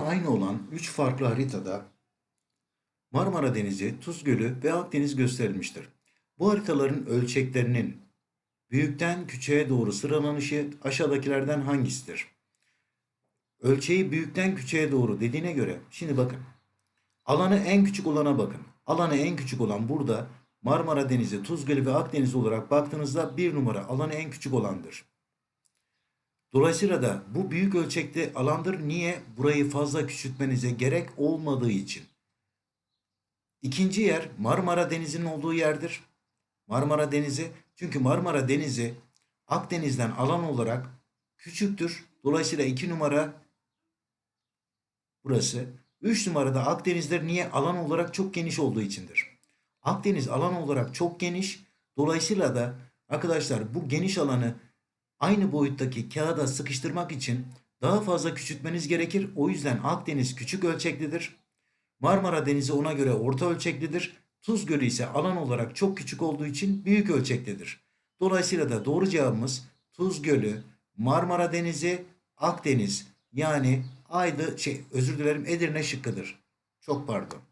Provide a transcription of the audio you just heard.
Aynı olan 3 farklı haritada Marmara Denizi, Tuz Gölü ve Akdeniz gösterilmiştir. Bu haritaların ölçeklerinin büyükten küçüğe doğru sıralanışı aşağıdakilerden hangisidir? Ölçeği büyükten küçüğe doğru dediğine göre şimdi bakın. Alanı en küçük olana bakın. Alanı en küçük olan burada Marmara Denizi, Tuz Gölü ve Akdeniz olarak baktığınızda bir numara alanı en küçük olandır. Dolayısıyla da bu büyük ölçekte alandır. Niye? Burayı fazla küçültmenize gerek olmadığı için. İkinci yer Marmara Denizi'nin olduğu yerdir. Marmara Denizi çünkü Marmara Denizi Akdeniz'den alan olarak küçüktür. Dolayısıyla iki numara burası. Üç numarada Akdeniz'dir. Niye? Alan olarak çok geniş olduğu içindir. Akdeniz alan olarak çok geniş. Dolayısıyla da arkadaşlar bu geniş alanı aynı boyuttaki kağıda sıkıştırmak için daha fazla küçültmeniz gerekir. O yüzden Akdeniz küçük ölçeklidir. Marmara Denizi ona göre orta ölçeklidir. Tuz Gölü ise alan olarak çok küçük olduğu için büyük ölçeklidir. Dolayısıyla da doğru cevabımız Tuz Gölü, Marmara Denizi, Akdeniz yani Aydı şey özür dilerim Edirne şıkkıdır. Çok pardon.